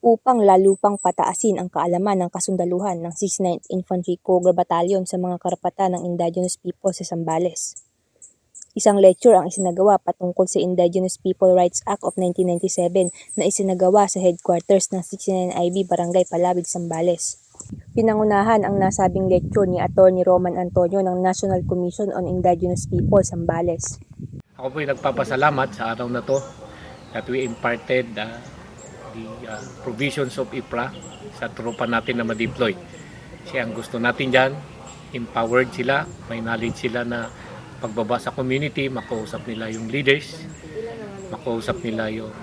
upang lalo pang pataasin ang kaalaman ng kasundaluhan ng 69th Infantry Cougar Battalion sa mga karapatan ng indigenous people sa Zambales. Isang lecture ang isinagawa patungkol sa Indigenous People Rights Act of 1997 na isinagawa sa headquarters ng 69IB Barangay Palawig, Zambales. Pinangunahan ang nasabing lecture ni Attorney Roman Antonio ng National Commission on Indigenous People, Zambales. Ako po'y nagpapasalamat sa araw na to that we imparted uh, the uh, provisions of IPRA sa tropa natin na ma-deploy. Kasi ang gusto natin dyan, empowered sila, may knowledge sila na pagbaba sa community, makausap nila yung leaders, makausap nila yung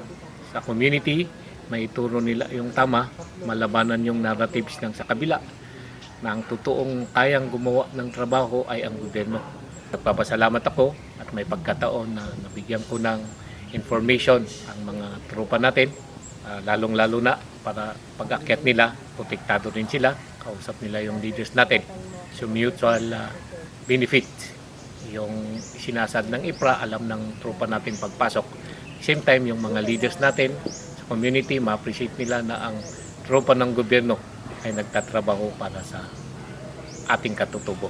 sa community, may turo nila yung tama, malabanan yung narratives ng sa kabila na ang totoong kayang gumawa ng trabaho ay ang gobyerno. Nagpapasalamat ako at may pagkataon na nabigyan ko ng information ang mga tropa natin, ah, lalong-lalo na para pag-akyat nila, protektado rin sila, kausap nila yung leaders natin. So mutual ah, benefit yung sinasad ng IPRA, alam ng tropa natin pagpasok. Same time, yung mga leaders natin sa community, ma-appreciate nila na ang tropa ng gobyerno ay nagtatrabaho para sa ating katutubo.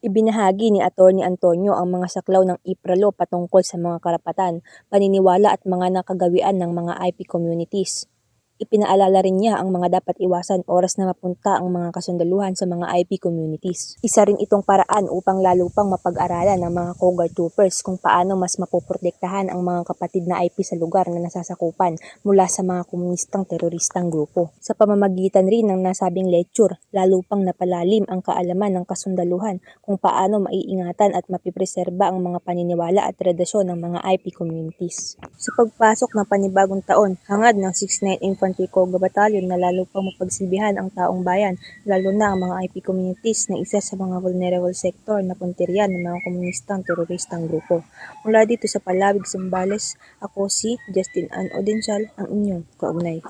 Ibinahagi ni Attorney Antonio ang mga saklaw ng IPRALO patungkol sa mga karapatan, paniniwala at mga nakagawian ng mga IP communities. Ipinaalala rin niya ang mga dapat iwasan oras na mapunta ang mga kasundaluhan sa mga IP communities. Isa rin itong paraan upang lalo pang mapag-aralan ng mga Cougar Troopers kung paano mas mapoprotektahan ang mga kapatid na IP sa lugar na nasasakupan mula sa mga komunistang teroristang grupo. Sa pamamagitan rin ng nasabing lecture, lalo pang napalalim ang kaalaman ng kasundaluhan kung paano maiingatan at mapipreserba ang mga paniniwala at tradisyon ng mga IP communities. Sa pagpasok ng panibagong taon, hangad ng 69 Infantry Cougar Battalion na lalo pang mapagsilbihan ang taong bayan, lalo na ang mga IP communities na isa sa mga vulnerable sector na punteriyan ng mga komunistang teroristang grupo. Mula dito sa Palawig, Zambales, ako si Justin Ann Odensyal, ang inyong kaugnay.